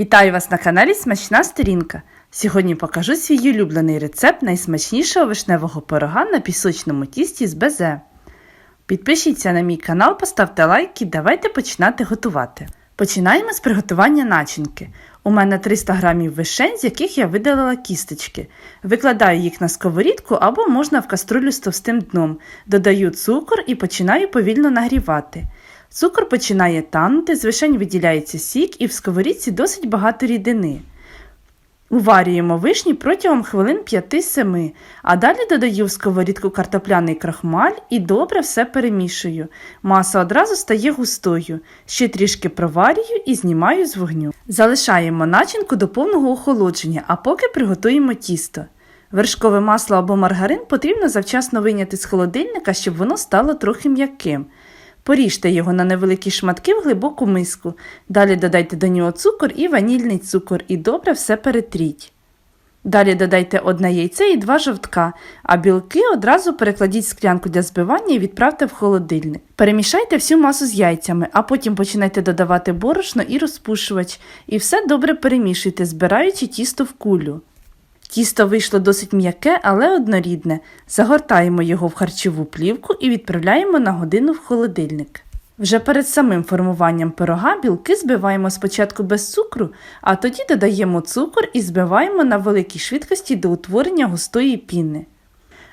Вітаю вас на каналі Смачна Сторінка. Сьогодні покажу свій улюблений рецепт найсмачнішого вишневого пирога на пісочному тісті з безе. Підпишіться на мій канал, поставте лайк і давайте починати готувати. Починаємо з приготування начинки. У мене 300 грамів вишень, з яких я видалила кісточки. Викладаю їх на сковорідку або можна в каструлю з товстим дном. Додаю цукор і починаю повільно нагрівати. Цукор починає танути, з вишень виділяється сік і в сковорідці досить багато рідини. Уварюємо вишні протягом хвилин 5-7, а далі додаю в сковорідку картопляний крахмаль і добре все перемішую. Маса одразу стає густою. Ще трішки проварюю і знімаю з вогню. Залишаємо начинку до повного охолодження, а поки приготуємо тісто. Вершкове масло або маргарин потрібно завчасно вийняти з холодильника, щоб воно стало трохи м'яким. Поріжте його на невеликі шматки в глибоку миску. Далі додайте до нього цукор і ванільний цукор і добре все перетріть. Далі додайте одне яйце і два жовтка, а білки одразу перекладіть склянку для збивання і відправте в холодильник. Перемішайте всю масу з яйцями, а потім починайте додавати борошно і розпушувач, і все добре перемішуйте, збираючи тісто в кулю. Тісто вийшло досить м'яке, але однорідне. Загортаємо його в харчову плівку і відправляємо на годину в холодильник. Вже перед самим формуванням пирога білки збиваємо спочатку без цукру, а тоді додаємо цукор і збиваємо на великій швидкості до утворення густої піни.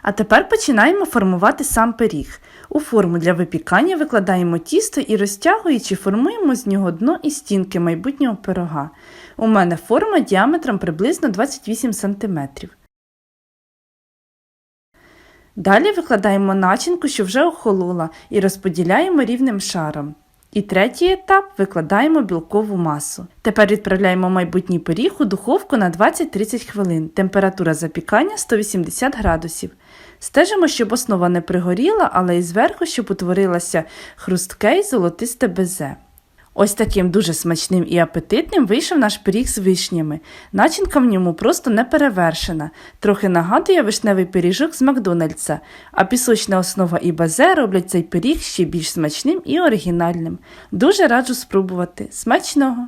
А тепер починаємо формувати сам пиріг. У форму для випікання викладаємо тісто і розтягуючи, формуємо з нього дно і стінки майбутнього пирога. У мене форма діаметром приблизно 28 см. Далі викладаємо начинку, що вже охолола, і розподіляємо рівним шаром. І третій етап викладаємо білкову масу. Тепер відправляємо майбутній пиріг у духовку на 20-30 хвилин. Температура запікання 180 градусів. Стежимо, щоб основа не пригоріла, але і зверху, щоб утворилося хрустке і золотисте безе. Ось таким дуже смачним і апетитним вийшов наш пиріг з вишнями. Начинка в ньому просто не перевершена. Трохи нагадує вишневий пиріжок з Макдональдса, а пісочна основа і базе роблять цей пиріг ще більш смачним і оригінальним. Дуже раджу спробувати. Смачного!